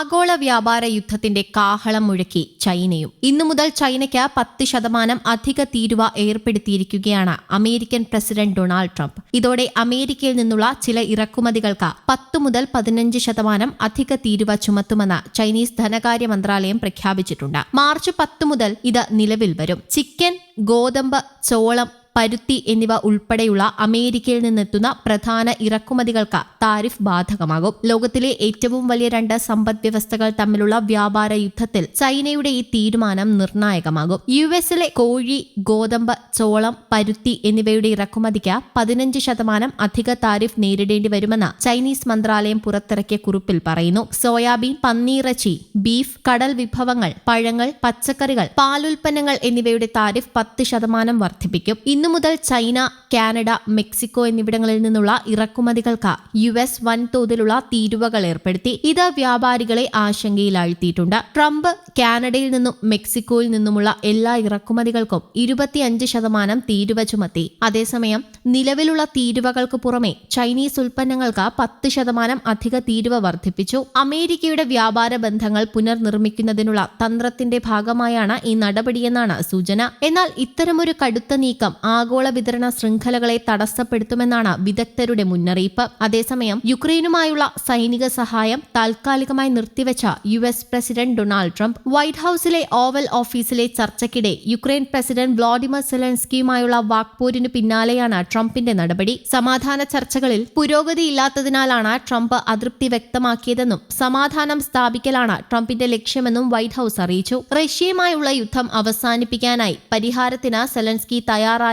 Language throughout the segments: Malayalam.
ആഗോള വ്യാപാര യുദ്ധത്തിന്റെ കാഹളം മുഴക്കി ചൈനയും. ഇന്നു മുതൽ ചൈനയ്ക്ക് പത്ത് ശതമാനം അധിക തീരുവ ഏർപ്പെടുത്തിയിരിക്കുകയാണ് അമേരിക്കൻ പ്രസിഡന്റ് ഡൊണാൾഡ് ട്രംപ്. ഇതോടെ അമേരിക്കയിൽ നിന്നുള്ള ചില ഇറക്കുമതികൾക്ക് പത്ത് മുതൽ പതിനഞ്ച് ശതമാനം അധിക തീരുവ ചുമത്തുമെന്ന് ചൈനീസ് ധനകാര്യ മന്ത്രാലയം പ്രഖ്യാപിച്ചിട്ടുണ്ട്. മാർച്ച് പത്ത് മുതൽ ഇത് നിലവിൽ വരും. ചിക്കൻ ഗോതമ്പ് ചോളം പരുത്തി എന്നിവ ഉൾപ്പെടെയുള്ള അമേരിക്കയിൽ നിന്നെത്തുന്ന പ്രധാന ഇറക്കുമതികൾക്ക് താരിഫ് ബാധകമാകും. ലോകത്തിലെ ഏറ്റവും വലിയ രണ്ട് സമ്പദ് വ്യവസ്ഥകൾ തമ്മിലുള്ള വ്യാപാര യുദ്ധത്തിൽ ചൈനയുടെ ഈ തീരുമാനം നിർണായകമാകും. യു എസിലെ കോഴി ഗോതമ്പ് ചോളം പരുത്തി എന്നിവയുടെ ഇറക്കുമതിക്ക് പതിനഞ്ച് ശതമാനം അധിക താരിഫ് നേരിടേണ്ടി വരുമെന്ന് ചൈനീസ് മന്ത്രാലയം പുറത്തിറക്കിയ കുറിപ്പിൽ പറയുന്നു. സോയാബീൻ പന്നീറച്ചി ബീഫ് കടൽ വിഭവങ്ങൾ പഴങ്ങൾ പച്ചക്കറികൾ പാലുൽപ്പന്നങ്ങൾ എന്നിവയുടെ താരിഫ് പത്ത് ശതമാനം വർദ്ധിപ്പിക്കും. ഇന്നു മുതൽ ചൈന കാനഡ മെക്സിക്കോ എന്നിവിടങ്ങളിൽ നിന്നുള്ള ഇറക്കുമതികൾക്ക് യു എസ് വൻതോതിലുള്ള തീരുവകൾ ഏർപ്പെടുത്തി. ഇത് വ്യാപാരികളെ ആശങ്കയിലാഴ്ത്തിയിട്ടുണ്ട്. ട്രംപ് കാനഡയിൽ നിന്നും മെക്സിക്കോയിൽ നിന്നുമുള്ള എല്ലാ ഇറക്കുമതികൾക്കും ഇരുപത്തിയഞ്ച് ശതമാനം തീരുവ ചുമത്തി. അതേസമയം നിലവിലുള്ള തീരുവകൾക്ക് പുറമെ ചൈനീസ് ഉൽപ്പന്നങ്ങൾക്ക് പത്ത് ശതമാനം അധിക തീരുവ വർദ്ധിപ്പിച്ചു. അമേരിക്കയുടെ വ്യാപാര ബന്ധങ്ങൾ പുനർനിർമ്മിക്കുന്നതിനുള്ള തന്ത്രത്തിന്റെ ഭാഗമായാണ് ഈ നടപടിയെന്നാണ് സൂചന. എന്നാൽ ഇത്തരമൊരു കടുത്ത നീക്കം ആഗോള വിതരണ ശൃംഖലകളെ തടസ്സപ്പെടുത്തുമെന്നാണ് വിദഗ്ധരുടെ മുന്നറിയിപ്പ്. അതേസമയം യുക്രൈനുമായുള്ള സൈനിക സഹായം താൽക്കാലികമായി നിർത്തിവെച്ച U S president Donald Trump White ഹൌസിലെ ഓവൽ ഓഫീസിലെ ചർച്ചയ്ക്കിടെ യുക്രൈൻ പ്രസിഡന്റ് വ്ളാഡിമർ സെലൻസ്കിയുമായുള്ള വാക്പോരിന് പിന്നാലെയാണ് ട്രംപിന്റെ നടപടി. സമാധാന ചർച്ചകളിൽ പുരോഗതിയില്ലാത്തതിനാലാണ് ട്രംപ് അതൃപ്തി വ്യക്തമാക്കിയതെന്നും സമാധാനം സ്ഥാപിക്കലാണ് ട്രംപിന്റെ ലക്ഷ്യമെന്നും വൈറ്റ് ഹൌസ് അറിയിച്ചു. റഷ്യയുമായുള്ള യുദ്ധം അവസാനിപ്പിക്കാനായി പരിഹാരത്തിന് സെലൻസ്കി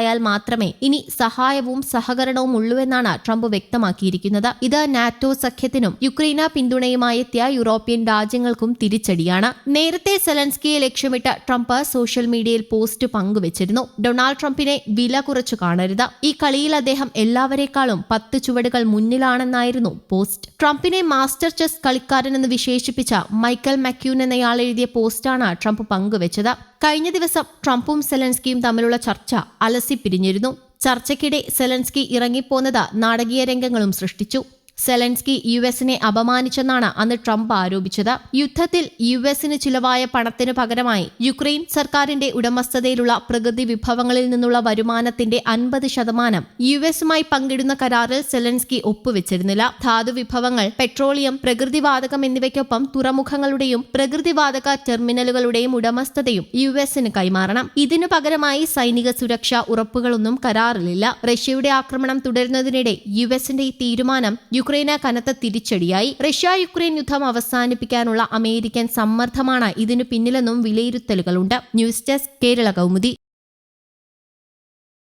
തയ്യാറായാൽ മാത്രമേ ഇനി സഹായവും സഹകരണവും ഉള്ളൂവെന്നാണ് ട്രംപ് വ്യക്തമാക്കിയിരിക്കുന്നത്. ഇത് നാറ്റോ സഖ്യത്തിനും യുക്രൈന പിന്തുണയുമായി എത്തിയ യൂറോപ്യൻ രാജ്യങ്ങൾക്കും തിരിച്ചടിയാണ്. നേരത്തെ സെലൻസ്കിയെ ലക്ഷ്യമിട്ട് ട്രംപ് സോഷ്യൽ മീഡിയയിൽ പോസ്റ്റ് പങ്കുവച്ചിരുന്നു. ഡൊണാൾഡ് ട്രംപിനെ വില കുറച്ചു കാണരുത്. ഈ കളിയിൽ അദ്ദേഹം എല്ലാവരെക്കാളും പത്ത് ചുവടുകൾ മുന്നിലാണെന്നായിരുന്നു പോസ്റ്റ്. ട്രംപിനെ മാസ്റ്റർ ചെസ് കളിക്കാരനെന്ന് വിശേഷിപ്പിച്ച മൈക്കൽ മക്യൂൻ എന്നയാൾ എഴുതിയ പോസ്റ്റാണ് ട്രംപ് പങ്കുവച്ചത്. കഴിഞ്ഞ ദിവസം ട്രംപും സെലൻസ്കിയും തമ്മിലുള്ള ചർച്ച അലസിപ്പിരിഞ്ഞിരുന്നു ചർച്ചയ്ക്കിടെ സെലൻസ്കി ഇറങ്ങിപ്പോന്നത് നാടകീയ രംഗങ്ങളും സൃഷ്ടിച്ചു. സെലൻസ്കി യു എസിനെ അപമാനിച്ചെന്നാണ് അന്ന് ട്രംപ് ആരോപിച്ചത്. യുദ്ധത്തിൽ യു എസിന് ചിലവായ പണത്തിനു പകരമായി യുക്രൈൻ സർക്കാരിന്റെ ഉടമസ്ഥതയിലുള്ള പ്രകൃതി വിഭവങ്ങളിൽ നിന്നുള്ള വരുമാനത്തിന്റെ അൻപത് ശതമാനം യു എസുമായി പങ്കിടുന്ന കരാറിൽ സെലൻസ്കി ഒപ്പുവെച്ചിരുന്നില്ല. ധാതു വിഭവങ്ങൾ പെട്രോളിയം പ്രകൃതിവാതകം എന്നിവയ്ക്കൊപ്പം തുറമുഖങ്ങളുടെയും പ്രകൃതിവാതക ടെർമിനലുകളുടെയും ഉടമസ്ഥതയും യു എസിന് കൈമാറണം. ഇതിനു പകരമായി സൈനിക സുരക്ഷ ഉറപ്പുകളൊന്നും കരാറിലില്ല. റഷ്യയുടെ ആക്രമണം തുടരുന്നതിനിടെ യു എസിന്റെ ഈ തീരുമാനം യുക്രൈന് കനത്ത തിരിച്ചടിയായി. റഷ്യ യുക്രൈൻ യുദ്ധം അവസാനിപ്പിക്കാനുള്ള അമേരിക്കൻ സമ്മർദ്ദമാണ് ഇതിനു പിന്നിലെന്നും വിലയിരുത്തലുകളുണ്ട്. News desk Kerala Kaumudi.